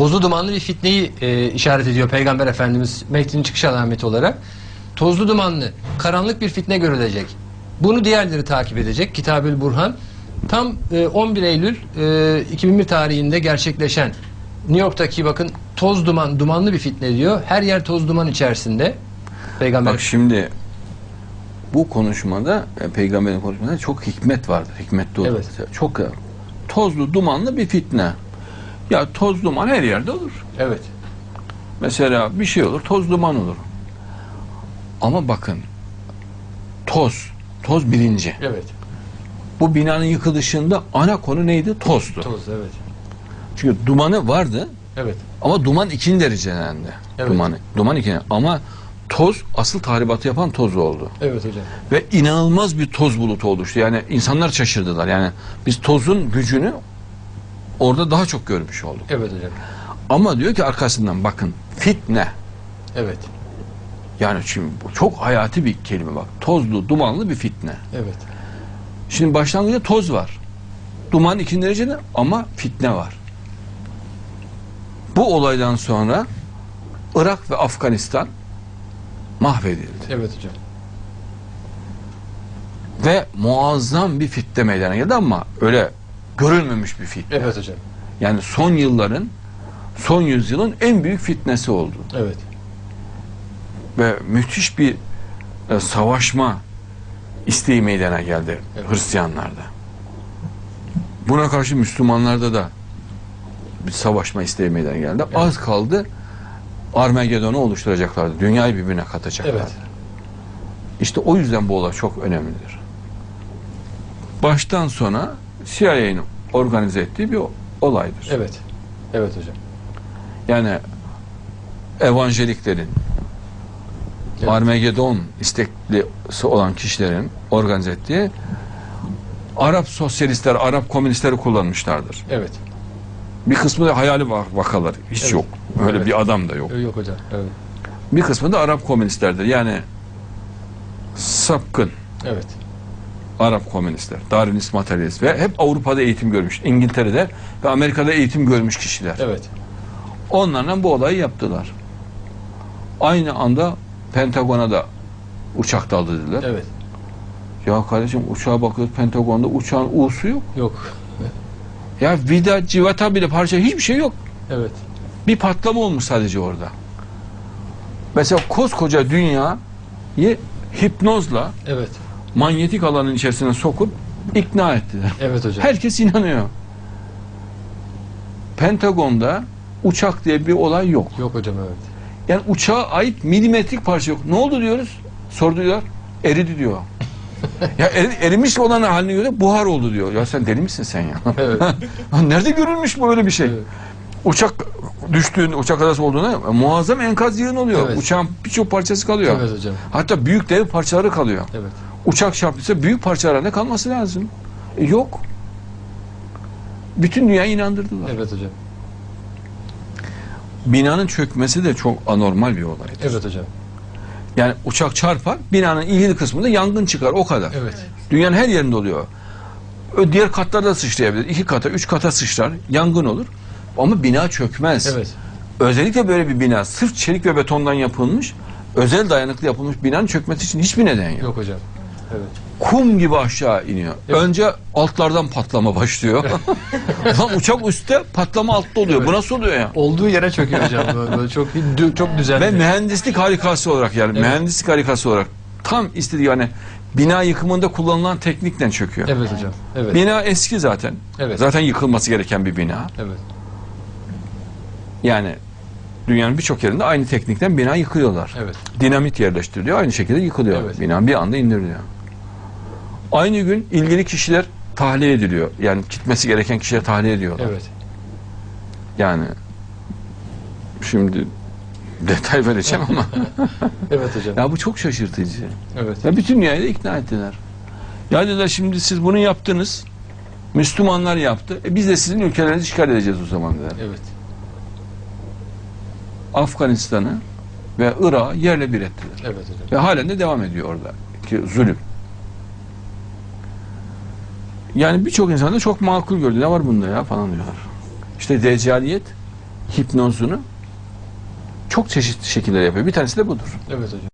tozlu dumanlı bir fitneyi e, işaret ediyor Peygamber Efendimiz Mehdi'nin çıkış alameti olarak. Tozlu dumanlı, karanlık bir fitne görülecek. Bunu diğerleri takip edecek. Kitabül Burhan. Tam e, 11 Eylül e, 2001 tarihinde gerçekleşen New York'taki bakın toz duman, dumanlı bir fitne diyor. Her yer toz duman içerisinde. Peygamber Bak şimdi bu konuşmada e, peygamberin konuşmasında çok hikmet vardır. Hikmetli olur. Evet. Çok e, tozlu dumanlı bir fitne. Ya toz duman her yerde olur. Evet. Mesela bir şey olur toz duman olur. Ama bakın toz. Toz birinci. Evet. Bu binanın yıkılışında ana konu neydi? Tozdu. Toz evet. Çünkü dumanı vardı Evet. ama duman ikinci derecelendi. Evet. Dumanı. Duman ikinci. Ama toz asıl tahribatı yapan toz oldu. Evet hocam. Ve inanılmaz bir toz bulutu oluştu. Yani insanlar şaşırdılar. Yani biz tozun gücünü orada daha çok görmüş olduk. Evet hocam. Ama diyor ki arkasından bakın fitne. Evet. Yani şimdi bu çok hayati bir kelime bak. Tozlu, dumanlı bir fitne. Evet. Şimdi başlangıçta toz var. Duman ikinci derecede ama fitne var. Bu olaydan sonra Irak ve Afganistan mahvedildi. Evet hocam. Ve muazzam bir fitne meydana geldi ama öyle görülmemiş bir fitne. Evet hocam. Yani son yılların, son yüzyılın en büyük fitnesi oldu. Evet. Ve müthiş bir e, savaşma isteği meydana geldi Evet. Hristiyanlarda. Buna karşı Müslümanlarda da bir savaşma isteği meydana geldi. Az kaldı Armagedon'u oluşturacaklardı. Dünyayı birbirine katacaklardı. Evet. İşte o yüzden bu olay çok önemlidir. Baştan sona CIA'nin organize ettiği bir olaydır. Evet. Evet hocam. Yani evangeliklerin, Evet. Armagedon isteklisi olan kişilerin organize ettiği Arap sosyalistler, Arap komünistleri kullanmışlardır. Evet. Bir kısmı da hayali vak- vakalar. Hiç Evet. yok. Öyle Evet. bir adam da yok. Yok hocam. Evet. Bir kısmı da Arap komünistlerdir. Yani sapkın Evet. Arap komünistler, Darwinist materyalist ve hep Avrupa'da eğitim görmüş, İngiltere'de ve Amerika'da eğitim görmüş kişiler. Evet. Onlarla bu olayı yaptılar. Aynı anda Pentagon'a da uçak daldı dediler. Evet. Ya kardeşim uçağa bakıyoruz Pentagon'da uçağın U'su yok. Yok. Ya vida, civata bile parça hiçbir şey yok. Evet. Bir patlama olmuş sadece orada. Mesela koskoca dünyayı hipnozla Evet. Manyetik alanın içerisine sokup ikna ettiler. Evet hocam. Herkes inanıyor. Pentagon'da uçak diye bir olay yok. Yok hocam evet. Yani uçağa ait milimetrik parça yok. Ne oldu diyoruz? Sordular. Eridi diyor. ya eri- erimiş olan halini göre buhar oldu diyor. Ya sen deli misin sen ya? Evet. Nerede görülmüş böyle bir şey? Evet. Uçak düştüğünde, uçak kazası olduğunda muazzam enkaz yığın oluyor. Evet. Uçağın birçok parçası kalıyor. Evet hocam. Hatta büyük dev parçaları kalıyor. Evet. Uçak çarptıysa büyük parçalarında kalması lazım. E, yok. Bütün dünyayı inandırdılar. Evet hocam. Binanın çökmesi de çok anormal bir olay. Evet hocam. Yani uçak çarpar, binanın ilgili kısmında yangın çıkar o kadar. Evet. Dünyanın her yerinde oluyor. Ö- Diğer katlarda sıçrayabilir. İki kata, üç kata sıçrar, yangın olur. Ama bina çökmez. Evet. Özellikle böyle bir bina sırf çelik ve betondan yapılmış, özel dayanıklı yapılmış binanın çökmesi için hiçbir neden yok. Yok hocam. Evet. Kum gibi aşağı iniyor. Evet. Önce altlardan patlama başlıyor. Lan uçak üstte, patlama altta oluyor. Evet. Bu nasıl oluyor ya? Olduğu yere çöküyor hocam. Böyle, çok çok düzenli. Ve mühendislik harikası olarak yani Evet. mühendislik harikası olarak tam istediği yani bina yıkımında kullanılan teknikle çöküyor. Evet hocam. Evet. Bina eski zaten. Evet. Zaten yıkılması gereken bir bina. Evet. Yani dünyanın birçok yerinde aynı teknikten bina yıkıyorlar. Evet. Dinamit yerleştiriliyor. Aynı şekilde yıkılıyor. Evet. Bina bir anda indiriliyor. Aynı gün ilgili kişiler tahliye ediliyor. Yani gitmesi gereken kişiye tahliye ediyorlar. Evet. Yani şimdi detay vereceğim ama Evet hocam. ya bu çok şaşırtıcı. Evet. Ve bütün dünyayı da ikna ettiler. Ya dediler şimdi siz bunu yaptınız. Müslümanlar yaptı. E biz de sizin ülkelerinizi işgal edeceğiz o zaman dediler. Evet. Afganistan'ı ve Irak'ı yerle bir ettiler. Evet hocam. Ve halen de devam ediyor orada ki zulüm. Yani birçok insan da çok makul gördü. Ne var bunda ya falan diyorlar. İşte deccaliyet hipnozunu çok çeşitli şekiller yapıyor. Bir tanesi de budur. Evet hocam.